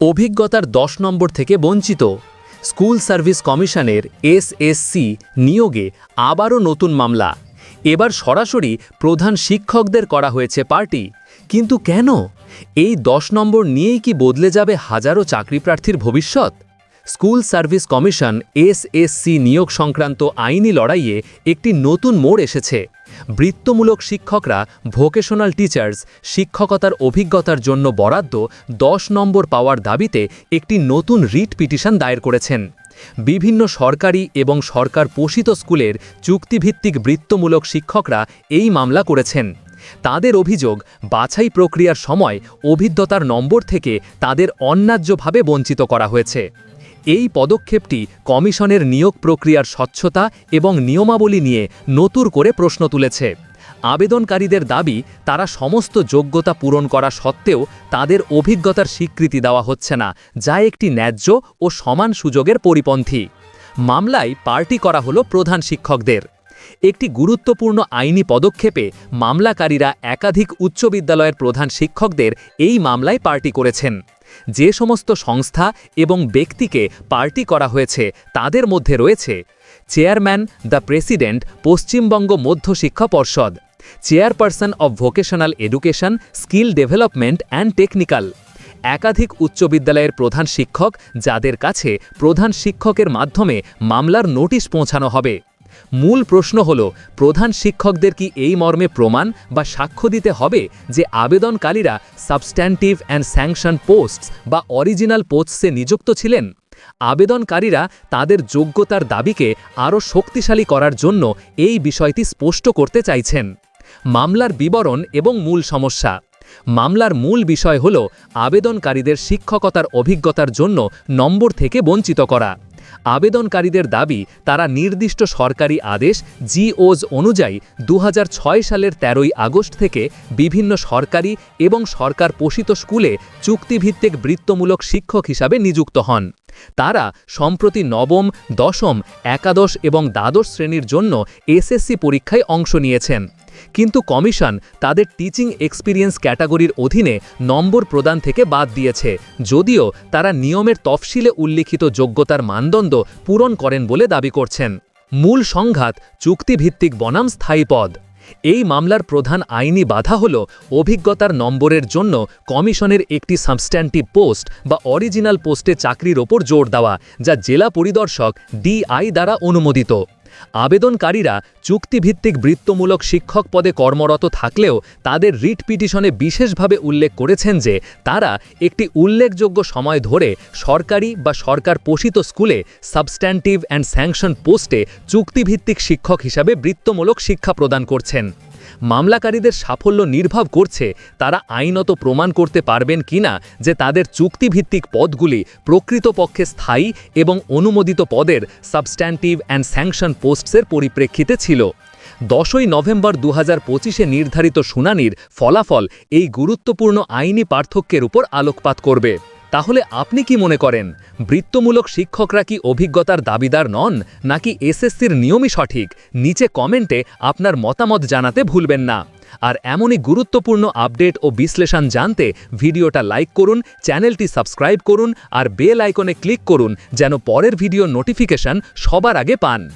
অভিজ্ঞতার দশ নম্বর থেকে বঞ্চিত। স্কুল সার্ভিস কমিশনের এসএসসি নিয়োগে আবারও নতুন মামলা। এবার সরাসরি প্রধান শিক্ষকদের করা হয়েছে পার্টি। কিন্তু কেন? এই দশ নম্বর নিয়েই কি বদলে যাবে হাজারো চাকরিপ্রার্থীর ভবিষ্যৎ? স্কুল সার্ভিস কমিশন এসএসসি নিয়োগ সংক্রান্ত আইনি লড়াইয়ে একটি নতুন মোড় এসেছে। বৃত্তমূলক শিক্ষকরা ভোকেশনাল টিচার্স শিক্ষকতার অভিজ্ঞতার জন্য বরাদ্দ দশ নম্বর পাওয়ার দাবিতে একটি নতুন রিট পিটিশন দায়ের করেছেন। বিভিন্ন সরকারি এবং সরকার পোষিত স্কুলের চুক্তিভিত্তিক বৃত্তমূলক শিক্ষকরা এই মামলা করেছেন। তাদের অভিযোগ, বাছাই প্রক্রিয়ার সময় অভিজ্ঞতার নম্বর থেকে তাদের অন্যায্যভাবে বঞ্চিত করা হয়েছে। এই পদক্ষেপটি কমিশনের নিয়োগ প্রক্রিয়ার স্বচ্ছতা এবং নিয়মাবলী নিয়ে নতুন করে প্রশ্ন তুলেছে। আবেদনকারীদের দাবি, তারা সমস্ত যোগ্যতা পূরণ করা সত্ত্বেও তাদের অভিজ্ঞতার স্বীকৃতি দেওয়া হচ্ছে না, যা একটি ন্যায্য ও সমান সুযোগের পরিপন্থী। মামলায় পার্টি করা হলো প্রধান শিক্ষকদের। একটি গুরুত্বপূর্ণ আইনি পদক্ষেপে মামলাকারীরা একাধিক উচ্চ বিদ্যালয়ের প্রধান শিক্ষকদের এই মামলায় পার্টি করেছেন। যে সমস্ত সংস্থা এবং ব্যক্তিকে পার্টি করা হয়েছে, তাদের মধ্যে রয়েছে chairman, the president, Paschimbanga Madhya Shiksha Parshad, chairperson of vocational education, skill development and technical, একাধিক উচ্চ বিদ্যালয়ের প্রধান শিক্ষক, যাদের কাছে প্রধান শিক্ষকের মাধ্যমে মামলার নোটিশ পৌঁছানো হবে। মূল প্রশ্ন হল, প্রধান শিক্ষকদের কি এই মর্মে প্রমাণ বা সাক্ষ্য দিতে হবে যে আবেদনকারীরা সাবস্ট্যান্টিভ অ্যান্ড স্যাংশন পোস্টস বা অরিজিনাল পোস্টসে নিযুক্ত ছিলেন? আবেদনকারীরা তাদের যোগ্যতার দাবিকে আরও শক্তিশালী করার জন্য এই বিষয়টি স্পষ্ট করতে চাইছেন। মামলার বিবরণ এবং মূল সমস্যা। মামলার মূল বিষয় হল, আবেদনকারীদের শিক্ষকতার অভিজ্ঞতার জন্য নম্বর থেকে বঞ্চিত করা। আবেদনকারীদের দাবি, তারা নির্দিষ্ট সরকারি আদেশ, জিওজ অনুযায়ী দু হাজার ছয় সালের তেরোই আগস্ট থেকে বিভিন্ন সরকারি এবং সরকার পোষিত স্কুলে চুক্তিভিত্তিক বৃত্তমূলক শিক্ষক হিসাবে নিযুক্ত হন। তারা সম্প্রতি নবম, দশম, একাদশ এবং দ্বাদশ শ্রেণির জন্য এসএসসি পরীক্ষায় অংশ নিয়েছেন। কিন্তু কমিশন তাদের টিচিং এক্সপিরিয়েন্স ক্যাটাগরির অধীনে নম্বর প্রদান থেকে বাদ দিয়েছে। যদিও তারা নিয়মের তফসিলে উল্লিখিত যোগ্যতার মানদণ্ড পূরণ করেন বলে দাবি করছেন। মূল সংঘাত চুক্তিভিত্তিক বনাম স্থায়ী পদ। এই মামলার প্রধান আইনি বাধা হল অভিজ্ঞতার নম্বরের জন্য কমিশনের একটি সাবস্ট্যান্টিভ পোস্ট বা অরিজিনাল পোস্টে চাকরির ওপর জোর দেওয়া, যা জেলা পরিদর্শক ডিআই দ্বারা অনুমোদিত। আবেদনকারীরা চুক্তিভিত্তিক বৃত্তমূলক শিক্ষক পদে কর্মরত থাকলেও তাদের রিট পিটিশনে বিশেষভাবে উল্লেখ করেছেন যে তারা একটি উল্লেখযোগ্য সময় ধরে সরকারি বা সরকার পোষিত স্কুলে সাবস্ট্যান্টিভ অ্যান্ড স্যাংশন পোস্টে চুক্তিভিত্তিক শিক্ষক হিসাবে বৃত্তমূলক শিক্ষা প্রদান করছেন। মামলাকারীদের সাফল্য নির্ভর করছে, তারা আইনত প্রমাণ করতে পারবেন কিনা যে তাদের চুক্তিভিত্তিক পদগুলি প্রকৃতপক্ষে স্থায়ী এবং অনুমোদিত পদের সাবস্ট্যান্টিভ অ্যান্ড স্যাংশন পোস্টসের পরিপ্রেক্ষিতে ছিল। দশই নভেম্বর দু হাজার নির্ধারিত শুনানির ফলাফল এই গুরুত্বপূর্ণ আইনি পার্থক্যের উপর আলোকপাত করবে। তাহলে আপনি কি মনে করেন, বৃত্তমূলক শিক্ষকরা কি অভিজ্ঞতার দাবিদার নন, নাকি এসএসসির নিয়মই সঠিক? নিচে কমেন্টে আপনার মতামত জানাতে ভুলবেন না। আর এমনই গুরুত্বপূর্ণ আপডেট ও বিশ্লেষণ জানতে ভিডিওটা লাইক করুন, চ্যানেলটি সাবস্ক্রাইব করুন, আর বেল আইকনে ক্লিক করুন, যেন পরের ভিডিও নোটিফিকেশন সবার আগে পান।